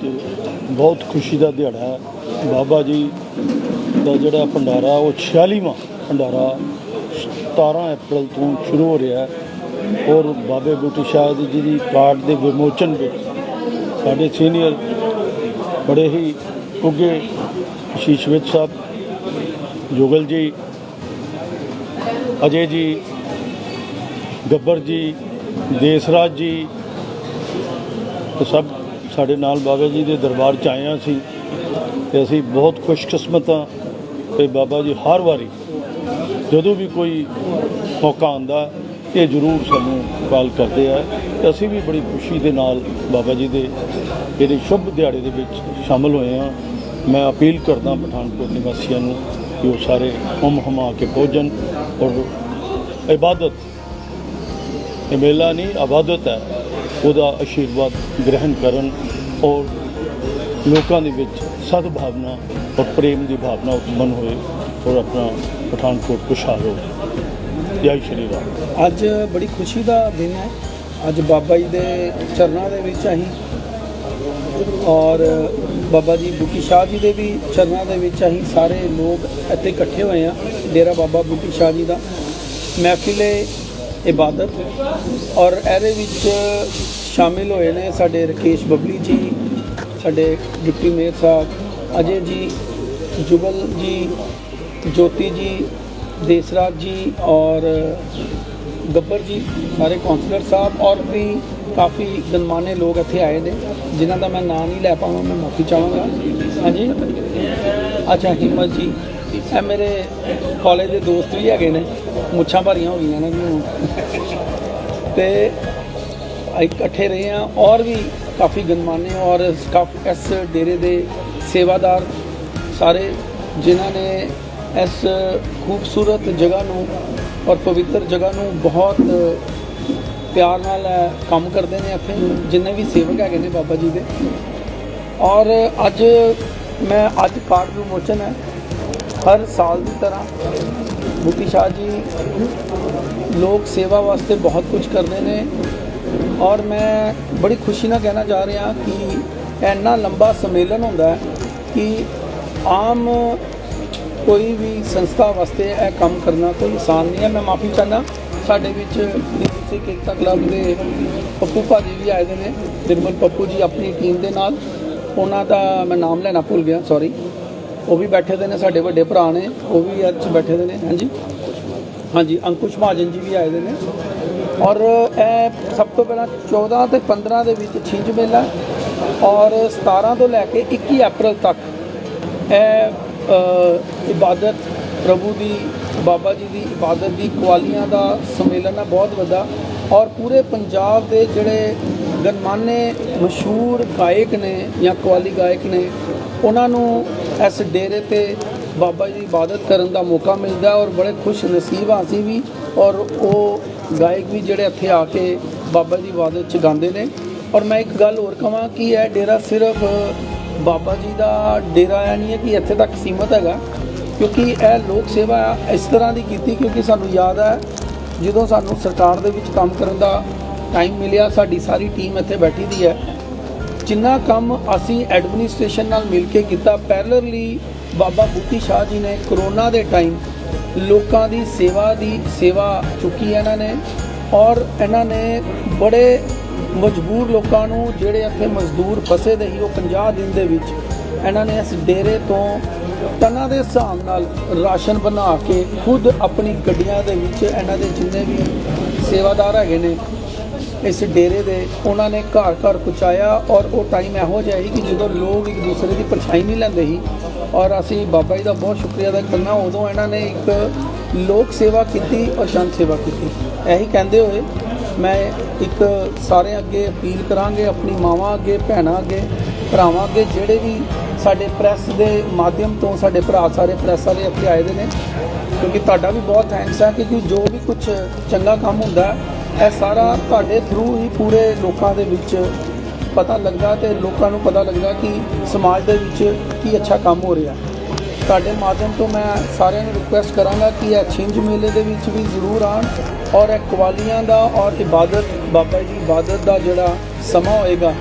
ਅੱਜ ਬਹੁਤ ਖੁਸ਼ੀ ਦਾ ਦਿਹਾੜਾ ਹੈ। ਬਾਬਾ ਜੀ ਦਾ ਜਿਹੜਾ ਭੰਡਾਰਾ, ਉਹ 46ਵਾਂ ਭੰਡਾਰਾ 17 ਅਪ੍ਰੈਲ ਤੋਂ ਸ਼ੁਰੂ ਹੋ ਰਿਹਾ ਹੈ। ਔਰ ਬਾਬੇ ਬੂਟੀ ਸ਼ਾਹ ਦੀ ਜੀ ਦੀ ਕਾਰਡ ਦੇ ਵਿਮੋਚਨ ਵਿੱਚ ਸਾਡੇ ਸੀਨੀਅਰ ਬੜੇ ਹੀ ਉੱਗੇ ਅਸ਼ੀਸ਼ ਸਾਹਿਬ ਜੋਗਲ ਜੀ, ਅਜੇ ਜੀ, ਗੱਬਰ ਜੀ, ਦੇਸਰਾਜ ਜੀ, ਤੇ ਸਭ ਸਾਡੇ ਨਾਲ ਬਾਬਾ ਜੀ ਦੇ ਦਰਬਾਰ ਚ ਆਏ ਹਾਂ ਅਸੀਂ ਤੇ ਅਸੀਂ ਬਹੁਤ ਖੁਸ਼ਕਿਸਮਤ ਹਾਂ ਕਿ ਬਾਬਾ ਜੀ ਹਰ ਵਾਰੀ ਜਦੋਂ ਵੀ ਕੋਈ ਮੌਕਾ ਆਉਂਦਾ, ਇਹ ਜ਼ਰੂਰ ਸਾਨੂੰ ਕਾਲ ਕਰਦੇ ਆ। ਤੇ ਅਸੀਂ ਵੀ ਬੜੀ ਖੁਸ਼ੀ ਦੇ ਨਾਲ ਬਾਬਾ ਜੀ ਦੇ ਇਹਦੇ ਸ਼ੁਭ ਦਿਹਾੜੇ ਦੇ ਵਿੱਚ ਸ਼ਾਮਲ ਹੋਏ ਹਾਂ। ਮੈਂ ਅਪੀਲ ਕਰਦਾ ਪਠਾਨਕੋਟ ਨਿਵਾਸੀਆਂ ਨੂੰ ਕਿ ਉਹ ਸਾਰੇ ਹਮ ਹਮਾ ਕੇ ਪਹੁੰਚਣ ਔਰ ਇਬਾਦਤ, ਇਹ ਮੇਲਾ ਨਹੀਂ ਇਬਾਦਤ ਹੈ। ਉਹਦਾ ਆਸ਼ੀਰਵਾਦ ਗ੍ਰਹਿਣ ਕਰਨ ਔਰ ਲੋਕਾਂ ਦੇ ਵਿੱਚ ਸਦਭਾਵਨਾ ਔਰ ਪ੍ਰੇਮ ਦੀ ਭਾਵਨਾ ਉਤਪੰਨ ਹੋਏ ਔਰ ਆਪਣਾ ਪਠਾਨਕੋਟ ਖੁਸ਼ਹਾਲ ਹੋ ਜੈ ਸ਼੍ਰੀ ਰਾਮ। ਅੱਜ ਬੜੀ ਖੁਸ਼ੀ ਦਾ ਦਿਨ ਹੈ। ਅੱਜ ਬਾਬਾ ਜੀ ਦੇ ਚਰਨਾਂ ਦੇ ਵਿੱਚ ਅਸੀਂ ਔਰ ਬਾਬਾ ਜੀ ਬੁੱਟੀ ਸ਼ਾਹ ਜੀ ਦੇ ਵੀ ਚਰਨਾਂ ਦੇ ਵਿੱਚ ਅਸੀਂ ਸਾਰੇ ਲੋਕ ਇੱਥੇ ਇਕੱਠੇ ਹੋਏ ਆ ਡੇਰਾ ਬਾਬਾ ਬੁੱਟੀ ਸ਼ਾਹ ਜੀ ਦਾ। ਮਹਿਫਿਲੇ ਇਬਾਦਤ। ਔਰ ਇਹਦੇ ਵਿੱਚ ਸ਼ਾਮਿਲ ਹੋਏ ਨੇ ਸਾਡੇ ਰਕੇਸ਼ ਬਬਲੀ ਜੀ, ਸਾਡੇ ਡਿਪਟੀ ਮੇਅਰ ਸਾਹਿਬ, ਅਜੇ ਜੀ, ਜੁਗਲ ਜੀ, ਜੋਤੀ ਜੀ, ਦੇਸਰਾਜ ਜੀ ਔਰ ਗੱਬਰ ਜੀ, ਸਾਰੇ ਕਾਉਂਸਲਰ ਸਾਹਿਬ ਔਰ ਵੀ ਕਾਫੀ ਗਨਮਾਨੇ ਲੋਕ ਇੱਥੇ ਆਏ ਨੇ, ਜਿਨ੍ਹਾਂ ਦਾ ਮੈਂ ਨਾਮ ਨਹੀਂ ਲੈ ਪਾਵਾਂ, ਮੈਂ ਮਾਫੀ ਚਾਹਾਂਗਾ। ਹਾਂਜੀ? ਅੱਛਾ, ਹਿੰਮਤ ਜੀ। ਇਹ ਮੇਰੇ ਕਾਲਜ ਦੇ ਦੋਸਤ ਵੀ ਹੈਗੇ ਨੇ। ਮੁੱਛਾਂ ਭਰੀਆਂ ਹੋ ਗਈਆਂ ਨੇ ਵੀ ਤੇ ਇਕੱਠੇ ਰਹੇ ਆ ਔਰ ਵੀ ਕਾਫੀ ਗਨਮਾਨੇ ਔਰ ਕਾਫ- ਇਸ ਡੇਰੇ ਦੇ ਸੇਵਾਦਾਰ ਸਾਰੇ ਜਿਨ੍ਹਾਂ ਨੇ ਇਸ ਖੂਬਸੂਰਤ ਜਗ੍ਹਾ ਨੂੰ ਔਰ ਪਵਿੱਤਰ ਜਗ੍ਹਾ ਨੂੰ ਬਹੁਤ ਪਿਆਰ ਨਾਲ ਕੰਮ ਕਰਦੇ ਨੇ ਇੱਥੇ, ਜਿੰਨੇ ਵੀ ਸੇਵਕ ਹੈਗੇ ਨੇ ਬਾਬਾ ਜੀ ਦੇ। ਔਰ ਅੱਜ ਮੈਂ ਅੱਜ ਕਾਰਡ ਵਿਮੋਚਨ ਹੈ। ਹਰ ਸਾਲ ਦੀ ਤਰ੍ਹਾਂ ਬੁੱਟੀ ਸ਼ਾਹ ਜੀ, ਲੋਕ ਸੇਵਾ ਵਾਸਤੇ ਬਹੁਤ ਕੁਝ ਕਰਦੇ ਨੇ ਔਰ ਮੈਂ ਬੜੀ ਖੁਸ਼ੀ ਨਾਲ ਕਹਿਣਾ ਜਾ ਰਿਹਾ ਕਿ ਇੰਨਾ ਲੰਬਾ ਸੰਮੇਲਨ ਹੁੰਦਾ ਕਿ ਆਮ ਕੋਈ ਵੀ ਸੰਸਥਾ ਵਾਸਤੇ ਇਹ ਕੰਮ ਕਰਨਾ ਕੋਈ ਆਸਾਨ ਨਹੀਂ ਹੈ। ਮੈਂ ਮਾਫੀ ਚਾਹੁੰਦਾ, ਸਾਡੇ ਵਿੱਚ ਸਿੱਖ ਏਕਤਾ ਕਲੱਬ ਦੇ ਪੱਪੂ ਭਾਜੀ ਵੀ ਆਏ ਦੇ ਨੇ ਨਿਰਮਲ ਪੱਪੂ ਜੀ ਆਪਣੀ ਟੀਮ ਦੇ ਨਾਲ। ਉਹਨਾਂ ਦਾ ਮੈਂ ਨਾਮ ਲੈਣਾ ਭੁੱਲ ਗਿਆ ਸੌਰੀ ਉਹ ਵੀ ਬੈਠੇ ਦੇ ਨੇ, ਸਾਡੇ ਵੱਡੇ ਭਰਾ ਨੇ, ਉਹ ਵੀ ਅੱਜ ਬੈਠੇ ਦੇ ਨੇ, ਹਾਂਜੀ। ਹਾਂਜੀ, ਅੰਕੁਸ਼ ਮਹਾਜਨ ਜੀ ਵੀ ਆਏ ਦੇ ਨੇ। ਔਰ ਇਹ ਸਭ ਤੋਂ ਪਹਿਲਾਂ 14 ਤੇ 15 ਦੇ ਵਿੱਚ ਛਿੰਝ ਮੇਲਾ ਔਰ 17 ਤੋਂ ਲੈ ਕੇ 21 ਅਪ੍ਰੈਲ ਤੱਕ ਇਹ ਇਬਾਦਤ ਪ੍ਰਭੂ ਦੀ, ਬਾਬਾ ਜੀ ਦੀ ਇਬਾਦਤ ਦੀ ਕੁਆਲੀਆਂ ਦਾ ਸੰਮੇਲਨ ਆ, ਬਹੁਤ ਵੱਡਾ। ਔਰ ਪੂਰੇ ਪੰਜਾਬ ਦੇ ਜਿਹੜੇ ਗਨਮਾਨੇ ਮਸ਼ਹੂਰ ਗਾਇਕ ਨੇ ਜਾਂ ਕਵਾਲੀ ਗਾਇਕ ਨੇ, ਉਹਨਾਂ ਨੂੰ ਇਸ ਡੇਰੇ ਤੇ ਬਾਬਾ ਜੀ ਦੀ ਇਬਾਦਤ ਕਰਨ ਦਾ ਮੌਕਾ ਮਿਲਦਾ ਔਰ ਬੜੇ ਖੁਸ਼ ਨਸੀਬ ਹਾਂ ਅਸੀਂ ਵੀ, ਔਰ ਉਹ ਗਾਇਕ ਵੀ ਜਿਹੜੇ ਇੱਥੇ ਆ ਕੇ ਬਾਬਾ ਜੀ ਦੀ ਇਬਾਦਤ ਚ ਗਾਉਂਦੇ ਨੇ। ਔਰ ਮੈਂ ਇੱਕ ਗੱਲ ਹੋਰ ਕਹਾਂ ਕਿ ਇਹ ਡੇਰਾ ਸਿਰਫ ਬਾਬਾ ਜੀ ਦਾ ਡੇਰਾ ਆ ਨਹੀਂ ਹੈ ਕਿ ਇੱਥੇ ਤੱਕ ਸੀਮਤ ਹੈਗਾ, ਕਿਉਂਕਿ ਇਹ ਲੋਕ ਸੇਵਾ ਇਸ ਤਰ੍ਹਾਂ ਦੀ ਕੀਤੀ ਕਿਉਂਕਿ ਸਾਨੂੰ ਯਾਦ ਹੈ ਜਦੋਂ ਸਾਨੂੰ ਸਰਕਾਰ ਦੇ ਵਿੱਚ ਕੰਮ ਕਰਨ ਦਾ ਟਾਈਮ ਮਿਲਿਆ, ਸਾਡੀ ਸਾਰੀ ਟੀਮ ਇੱਥੇ ਬੈਠੀ ਦੀ ਹੈ। ਜਿੰਨਾ ਕੰਮ ਅਸੀਂ ਐਡਮਿਨਿਸਟ੍ਰੇਸ਼ਨ ਨਾਲ ਮਿਲ ਕੇ ਕੀਤਾ ਪੈਰਲਰਲੀ ਬਾਬਾ ਬੁੱਤੀ ਸ਼ਾਹ ਜੀ ਨੇ ਕਰੋਨਾ ਦੇ ਟਾਈਮ ਲੋਕਾਂ ਦੀ ਸੇਵਾ ਦੀ ਸੇਵਾ ਚੁੱਕੀ ਇਹਨਾਂ ਨੇ ਔਰ ਇਹਨਾਂ ਨੇ ਬੜੇ ਮਜਬੂਰ ਲੋਕਾਂ ਨੂੰ ਜਿਹੜੇ ਇੱਥੇ ਮਜ਼ਦੂਰ ਫਸੇ ਦੇ ਸੀ, ਉਹ 50 ਦਿਨ ਦੇ ਵਿੱਚ ਇਹਨਾਂ ਨੇ ਇਸ ਡੇਰੇ ਤੋਂ ਟਨਾਂ ਦੇ ਹਿਸਾਬ ਨਾਲ ਰਾਸ਼ਨ ਬਣਾ ਕੇ ਖੁਦ ਆਪਣੀ ਗੱਡੀਆਂ ਦੇ ਵਿੱਚ ਇਹਨਾਂ ਦੇ ਜਿੰਨੇ ਵੀ ਸੇਵਾਦਾਰ ਹੈਗੇ ਨੇ ਇਸ ਡੇਰੇ ਦੇ, ਉਹਨਾਂ ਨੇ ਘਰ ਘਰ ਪਹੁੰਚਾਇਆ ਔਰ ਉਹ ਟਾਈਮ ਇਹੋ ਜਿਹਾ ਸੀ ਕਿ ਜਦੋਂ ਲੋਕ ਇੱਕ ਦੂਸਰੇ ਦੀ ਪਰਛਾਈ ਨਹੀਂ ਲੈਂਦੇ ਸੀ ਔਰ ਅਸੀਂ ਬਾਬਾ ਜੀ ਦਾ ਬਹੁਤ ਸ਼ੁਕਰੀਆ ਅਦਾ ਕਰਨਾ, ਉਦੋਂ ਇਹਨਾਂ ਨੇ ਇੱਕ ਲੋਕ ਸੇਵਾ ਕੀਤੀ ਔਰ ਸ਼ੰਤ ਸੇਵਾ ਕੀਤੀ। ਇਹੀ ਕਹਿੰਦੇ ਹੋਏ ਮੈਂ ਇੱਕ ਸਾਰੇ ਅੱਗੇ ਅਪੀਲ ਕਰਾਂਗੇ, ਆਪਣੀ ਮਾਵਾਂ ਅੱਗੇ, ਭੈਣਾਂ ਅੱਗੇ, ਭਰਾਵਾਂ ਅੱਗੇ, ਜਿਹੜੇ ਵੀ ਸਾਡੇ ਪ੍ਰੈਸ ਦੇ ਮਾਧਿਅਮ ਤੋਂ ਸਾਡੇ ਭਰਾ ਸਾਰੇ ਪ੍ਰੈਸ ਵਾਲੇ ਇੱਥੇ ਆਏ ਦੇ ਨੇ, ਕਿਉਂਕਿ ਤੁਹਾਡਾ ਵੀ ਬਹੁਤ ਥੈਂਕਸ ਹੈ ਕਿ ਜੋ ਵੀ ਕੁਝ ਚੰਗਾ ਕੰਮ ਹੁੰਦਾ ਇਹ ਸਾਰਾ ਤੁਹਾਡੇ ਥਰੂ ਹੀ ਪੂਰੇ ਲੋਕਾਂ ਦੇ ਵਿੱਚ ਪਤਾ ਲੱਗਦਾ ਤੇ ਲੋਕਾਂ ਨੂੰ ਪਤਾ ਲੱਗਦਾ ਕਿ ਸਮਾਜ ਦੇ ਵਿੱਚ ਕੀ ਅੱਛਾ ਕੰਮ ਹੋ ਰਿਹਾ। ਤੁਹਾਡੇ ਮਾਧਿਅਮ ਤੋਂ ਮੈਂ ਸਾਰਿਆਂ ਨੂੰ ਰਿਕੁਐਸਟ ਕਰਾਂਗਾ ਕਿ ਇਹ ਛਿੰਝ ਮੇਲੇ ਦੇ ਵਿੱਚ ਵੀ ਜ਼ਰੂਰ ਆਣ ਔਰ ਇਹ ਕਵਾਲੀਆਂ ਦਾ ਔਰ ਇਬਾਦਤ, ਬਾਬਾ ਜੀ ਇਬਾਦਤ ਦਾ ਜਿਹੜਾ ਸਮਾਂ ਹੋਏਗਾ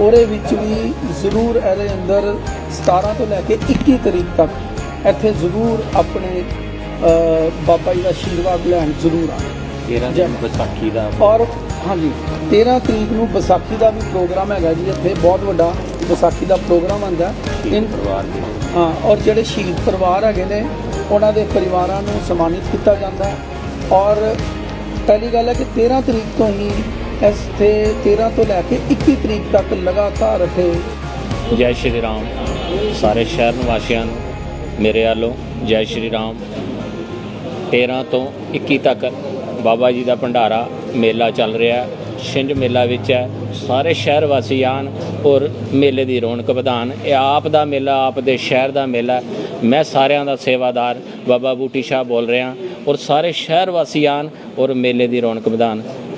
ਉਹਦੇ ਵਿੱਚ ਵੀ ਜ਼ਰੂਰ ਇਹਦੇ ਅੰਦਰ 17 ਤੋਂ ਲੈ ਕੇ 21 ਤਰੀਕ ਤੱਕ ਇੱਥੇ ਜ਼ਰੂਰ ਆਪਣੇ ਬਾਬਾ ਜੀ ਦਾ ਆਸ਼ੀਰਵਾਦ ਲੈਣ ਜ਼ਰੂਰ ਆਉਣ। 13 ਜੈ- ਦਿਨ ਵਿਸਾਖੀ ਦਾ। ਔਰ ਹਾਂਜੀ 13 ਤਰੀਕ ਨੂੰ ਵਿਸਾਖੀ ਦਾ ਵੀ ਪ੍ਰੋਗਰਾਮ ਹੈਗਾ ਜੀ ਇੱਥੇ ਬਹੁਤ ਵੱਡਾ ਵਿਸਾਖੀ ਦਾ ਪ੍ਰੋਗਰਾਮ ਹੁੰਦਾ ਇਨ ਪਰਿਵਾਰ ਦੇ। ਹਾਂ ਔਰ ਜਿਹੜੇ ਸ਼ਹੀਦ ਪਰਿਵਾਰ ਹੈਗੇ ਨੇ ਉਹਨਾਂ ਦੇ ਪਰਿਵਾਰਾਂ ਨੂੰ ਸਨਮਾਨਿਤ ਕੀਤਾ ਜਾਂਦਾ। ਔਰ ਪਹਿਲੀ ਗੱਲ ਹੈ ਕਿ 13 ਤਰੀਕ ਤੋਂ ਹੀ ਇੱਥੇ 13 ਤੋਂ ਲੈ ਕੇ 21 ਤਰੀਕ ਤੱਕ ਲਗਾਤਾਰ ਇੱਥੇ ਜੈ ਸ਼੍ਰੀ ਰਾਮ। ਸਾਰੇ ਸ਼ਹਿਰ ਨਿਵਾਸੀਆਂ ਨੂੰ, ਮੇਰੇ ਵੱਲੋਂ ਜੈ ਸ਼੍ਰੀ ਰਾਮ। 13 ਤੋਂ 21 ਤੱਕ ਬਾਬਾ ਜੀ ਦਾ ਭੰਡਾਰਾ ਮੇਲਾ ਚੱਲ ਰਿਹਾ ਹੈ। ਛਿੰਝ ਮੇਲਾ ਵਿੱਚ ਹੈ। ਸਾਰੇ ਸ਼ਹਿਰ ਵਾਸੀ ਆਣ ਔਰ ਮੇਲੇ ਦੀ ਰੌਣਕ ਵਧਾਉਣ ਇਹ ਆਪ ਦਾ ਮੇਲਾ, ਆਪ ਦੇ ਸ਼ਹਿਰ ਦਾ ਮੇਲਾ ਮੈਂ ਸਾਰਿਆਂ ਦਾ ਸੇਵਾਦਾਰ ਬਾਬਾ ਬੂਟੀ ਸ਼ਾਹ ਬੋਲ ਰਿਹਾ ਔਰ ਸਾਰੇ ਸ਼ਹਿਰ ਵਾਸੀ ਆਣ ਔਰ ਮੇਲੇ ਦੀ ਰੌਣਕ ਵਧਾਉਣ